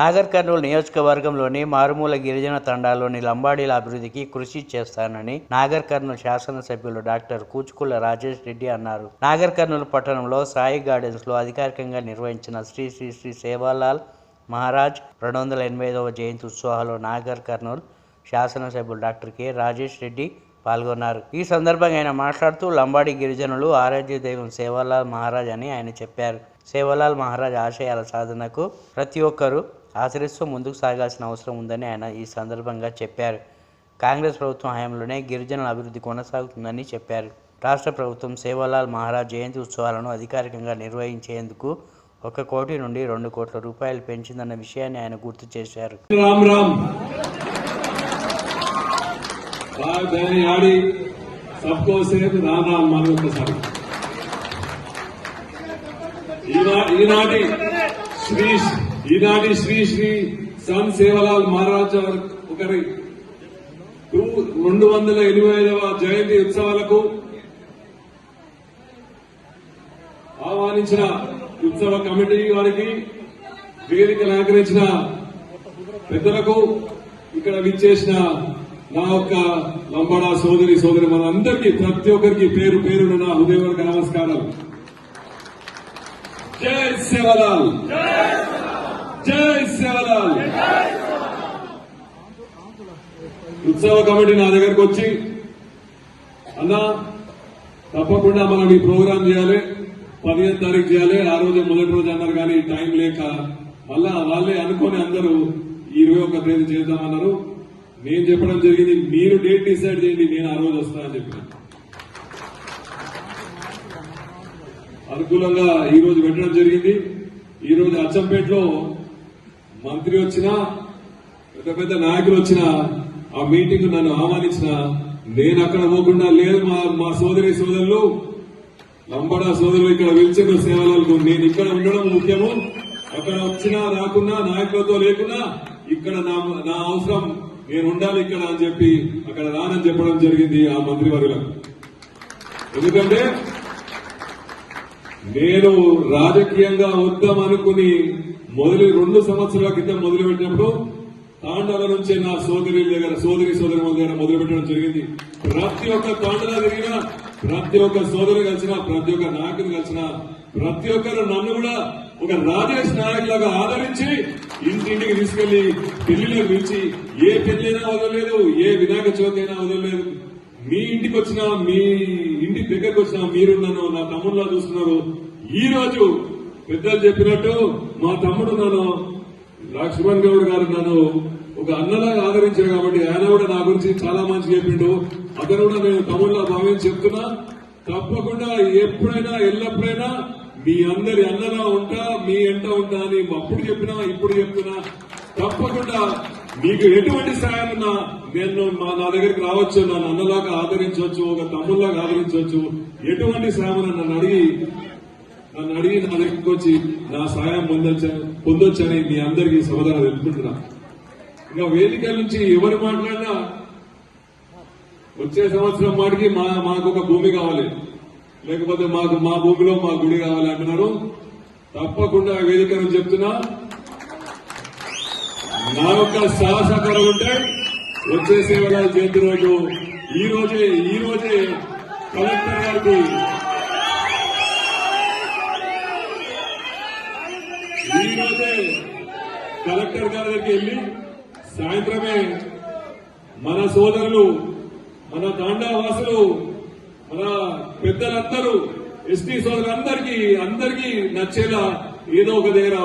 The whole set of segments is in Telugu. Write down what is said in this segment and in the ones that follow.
నాగర్ కర్నూలు నియోజకవర్గంలోని మారుమూల గిరిజన తండాలోని లంబాడీల అభివృద్ధికి కృషి చేస్తానని నాగర్ కర్నూలు శాసనసభ్యులు డాక్టర్ కూచుకుల రాజేష్ రెడ్డి అన్నారు. నాగర్ కర్నూలు పట్టణంలో సాయి గార్డెన్స్లో అధికారికంగా నిర్వహించిన శ్రీ శ్రీ శ్రీ సేవాలాల్ మహారాజ్ రెండు వందల ఎనభై ఐదవ జయంతి ఉత్సవాల్లో నాగర్ కర్నూలు శాసనసభ్యులు డాక్టర్ కె రాజేష్ రెడ్డి పాల్గొన్నారు. ఈ సందర్భంగా ఆయన మాట్లాడుతూ లంబాడి గిరిజనులు ఆరాధ్య దైవం సేవాలాల్ మహారాజ్ అని ఆయన చెప్పారు. సేవాలాల్ మహారాజ్ ఆశయాల సాధనకు ప్రతి ఒక్కరూ ఆశ్రయిస్తూ ముందుకు సాగాల్సిన అవసరం ఉందని ఆయన ఈ సందర్భంగా చెప్పారు. కాంగ్రెస్ ప్రభుత్వం హయాంలోనే గిరిజనుల అభివృద్ధి కొనసాగుతుందని చెప్పారు. రాష్ట్ర ప్రభుత్వం సేవాలాల్ మహారాజ్ జయంతి ఉత్సవాలను అధికారికంగా నిర్వహించేందుకు ఒక కోటి నుండి రెండు కోట్ల రూపాయలు పెంచిందన్న విషయాన్ని ఆయన గుర్తు చేశారు. ఈనాటి శ్రీ ఈనాటి శ్రీ శ్రీ సన్ సేవలాల్ మహారాజ్ ఒకరి రెండు వందల ఎనభై ఐదవ జయంతి ఉత్సవాలకు ఆహ్వానించిన ఉత్సవ కమిటీ వారికి వేదిక అలంకరించిన పెద్దలకు ఇక్కడ విచ్చేసిన నా యొక్క లంబాడా సోదరి సోదరి మనందరికీ ప్రతి ఒక్కరికి పేరు పేరున నా హృదయవర్గ నమస్కారం జై సేవలాల్. జై సేవలాల్ ఉత్సవ కమిటీ నా దగ్గరకు వచ్చి అన్నా తప్పకుండా మనం ఈ ప్రోగ్రాం చేయాలి పదిహేను తారీఖు చేయాలి ఆ రోజు మొదటి రోజు అన్నారు కానీ టైం లేక మళ్ళా వాళ్ళే అనుకొని అందరూ ఇరవై ఒక తేదీ చేద్దామన్నారు. నేను చెప్పడం జరిగింది మీరు డేట్ డిసైడ్ చేయండి నేను ఆ రోజు వస్తానని చెప్పిన. అనుకూలంగా ఈ రోజు పెట్టడం జరిగింది. ఈ రోజు అచ్చంపేటలో మంత్రి వచ్చినా పెద్ద పెద్ద నాయకులు వచ్చిన ఆ మీటింగ్ నన్ను ఆహ్వానించిన నేను అక్కడ పోకుండా లేదు మా మా సోదరి సోదరులు. లంబడా సోదరులు ఇక్కడ పిలిచిన సేవలకు నేను ఇక్కడ ఉండడం ముఖ్యము. అక్కడ వచ్చినా రాకున్నా నాయకులతో లేకున్నా ఇక్కడ నా నా అవసరం నేను ఉండాలి ఇక్కడ అని చెప్పి అక్కడ రానని చెప్పడం జరిగింది ఆ మంత్రివర్యులకు. ఎందుకంటే నేను రాజకీయంగా వద్దాం అనుకుని మొదలు రెండు సంవత్సరాల క్రితం మొదలుపెట్టినప్పుడు తాండాల నుంచే నా సోదరి దగ్గర సోదరి సోదరి దగ్గర మొదలు పెట్టడం జరిగింది. ప్రతి ఒక్క తాండల తిరిగిన ప్రతి ఒక్క సోదరు కలిసిన ప్రతి ఒక్క నాయకుని కలిసిన ప్రతి ఒక్కరు నన్ను కూడా ఒక రాజేష్ నాయక్ లాగా ఆదరించి ఇంటింటికి తీసుకెళ్ళి పెళ్ళిలో పిలిచి ఏ పెళ్ళైనా వదలలేదు ఏ వినాయక చవితి అయినా వదలలేదు. మీ ఇంటికి వచ్చిన మీ ఇంటి దగ్గరకు వచ్చిన మీరు నన్ను నా తమ్ముడులా చూస్తున్నారు ఈ రోజు పెద్దలు చెప్పినట్టు మా తమ్ముడు నన్ను లక్ష్మణ్ గౌడ్ గారు నన్ను ఒక అన్నలాగా ఆదరించారు కాబట్టి ఆయన కూడా నా గురించి చాలా మంచి చెప్పిండు. అతను కూడా నేను తమ్ముళ్ళ భావించి చెప్తున్నా. తప్పకుండా ఎప్పుడైనా ఎల్లప్పుడైనా మీ అందరి అన్నలా ఉంటా మీ ఎంట ఉంటా అని అప్పుడు చెప్పినా ఇప్పుడు చెప్తున్నా. తప్పకుండా మీకు ఎటువంటి సాయం ఉన్నా నేను మా నా దగ్గరికి రావచ్చు నన్ను అన్నలాగా ఆదరించవచ్చు ఒక తమ్ముళ్ళలాగా ఆదరించవచ్చు. ఎటువంటి సాయం నన్ను అడిగి నన్ను అడిగి నా దగ్గరికి వచ్చి నా సాయం పొందొచ్చ పొందొచ్చని మీ అందరికీ సమాధానం తెలుపుకుంటున్నా. ఇంకా వేదిక నుంచి ఎవరు మాట్లాడినా వచ్చే సంవత్సరం మాటికి మా మాకు ఒక భూమి కావాలి. లేకపోతే మాకు మా భూమిలో మా గుడి కావాలి అంటున్నారు. తప్పకుండా వేదిక నుంచి చెప్తున్నా. నా యొక్క సహసహకారం ఉంటే వచ్చే సేవల జయంతి రోజు ఈ రోజే ఈ రోజే కలెక్టర్ గారికి ఈ రోజే కలెక్టర్ గారి దగ్గరికి వెళ్ళి సాయంత్రమే మన సోదరులు మన తాండావాసులు మన పెద్దలందరూ ఎస్టీ సోదరులందరికీ అందరికీ నచ్చేలా ఏదో ఒక దగ్గర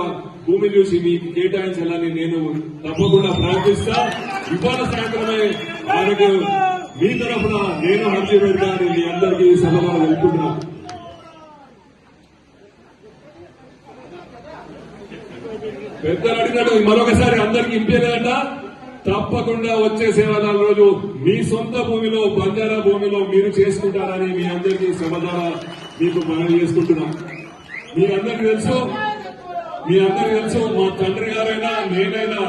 భూమి చూసి మీకు కేటాయించాలని నేను తప్పకుండా ప్రార్థిస్తా. ఇవాళ సాయంత్రమే ఆయనకు మీ తరఫున నేను హర్జీ పెడతానని మీ అందరికీ సభలో వెళ్తున్నా పెద్దలు అడిగినట్టు మరొకసారి అందరికి ఇంపేదంట తప్పకుండా వచ్చే సేవాదాల రోజు మీ సొంత భూమిలో బంజారా భూమిలో మీరు చేసుకుంటారని మీ అందరికీ సమాధానం మీకు మనవి చేసుకుంటున్నాం. మీరందరికీ తెలుసు మీ అందరికీ తెలుసు మా తండ్రి గారైనా నేనైనా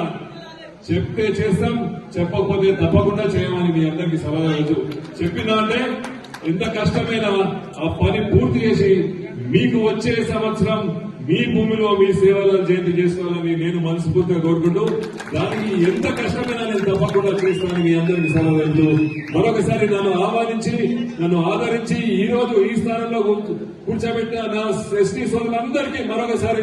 చెప్తే చేస్తాం చెప్పకపోతే తప్పకుండా చేయమని మీ అందరికీ సలహా తెలుసు చెప్పినా అంటే ఎంత కష్టమైనా ఆ పని పూర్తి చేసి మీకు వచ్చే సంవత్సరం మీ భూమిలో మీ సేవల జయంతి చేసుకోవాలని నేను మనస్ఫూర్తిగా కోరుకుంటూ దానికి ఎంత కష్టమైనా నేను తప్పకుండా చేస్తానని మీ అందరికీ సలహా వెళ్తూ మరొకసారి నన్ను ఆహ్వానించి నన్ను ఆదరించి ఈ రోజు ఈ స్థానంలో కూర్చోబెట్టిన నా ఎస్టీ సోదరులందరికీ మరొకసారి